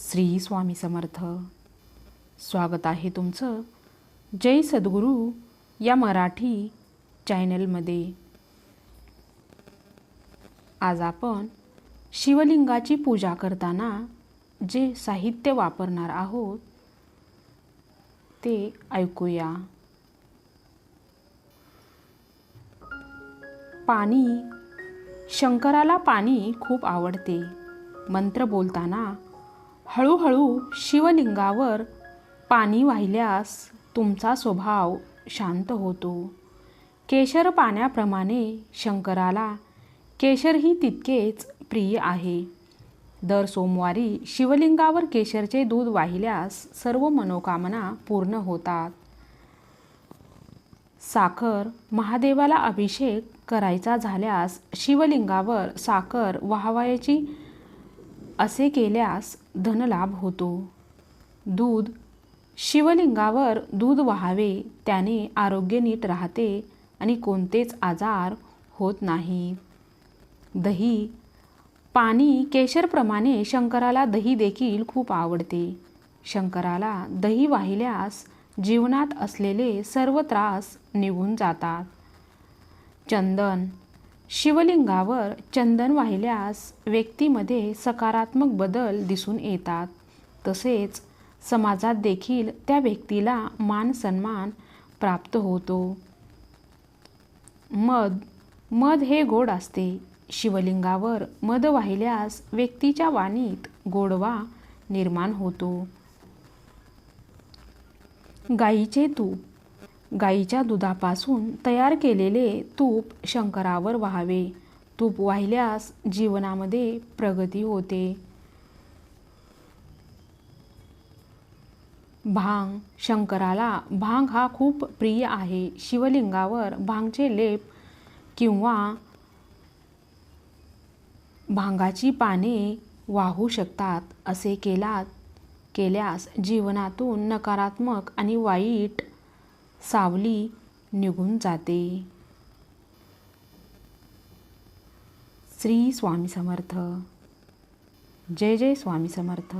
श्री स्वामी समर्थ. स्वागत आहे तुमचं जय सद्गुरू या मराठी चॅनलमध्ये. आज आपण शिवलिंगाची पूजा करताना जे साहित्य वापरणार आहोत ते ऐकूया. पाणी शंकराला पाणी खूप आवडते. मंत्र बोलताना हळूहळू शिवलिंगावर पाणी वाहिल्यास तुमचा स्वभाव शांत होतो. केशर पाण्याप्रमाणे शंकराला केशरही तितकेच प्रिय आहे. दर सोमवारी शिवलिंगावर केशरचे दूध वाहिल्यास सर्व मनोकामना पूर्ण होतात. साखर महादेवाला अभिषेक करायचा झाल्यास शिवलिंगावर साखर वाहवायची असे केल्यास धनलाभ होतो. दूध. शिवलिंगावर दूध व्हावे त्याने आरोग्य नीट राहते आणि कोणतेच आजार होत नाही. दही. पाणी केशरप्रमाणे शंकराला दही देखील खूप आवडते. शंकराला दही वाहिल्यास जीवनात असलेले सर्व त्रास निघून जातात. चंदन. शिवलिंगावर चंदन वाहिल्यास व्यक्तीमध्ये सकारात्मक बदल दिसून येतात. तसेच समाजात देखील त्या व्यक्तीला मान सन्मान प्राप्त होतो. मध मध हे गोड असते. शिवलिंगावर मध वाहिल्यास व्यक्तीच्या वाणीत गोडवा निर्माण होतो. गाईचे तूप गाईच्या दुधापासून तयार केलेले तूप शंकरावर व्हावे. तूप वाहिल्यास जीवनामध्ये प्रगती होते. भांग शंकराला भांग हा खूप प्रिय आहे. शिवलिंगावर भांगचे लेप किंवा भांगाची पाने वाहू शकतात. असे केलात केल्यास जीवनातून नकारात्मक आणि वाईट सावली निघून जाते. श्री स्वामी समर्थ. जय जय स्वामी समर्थ.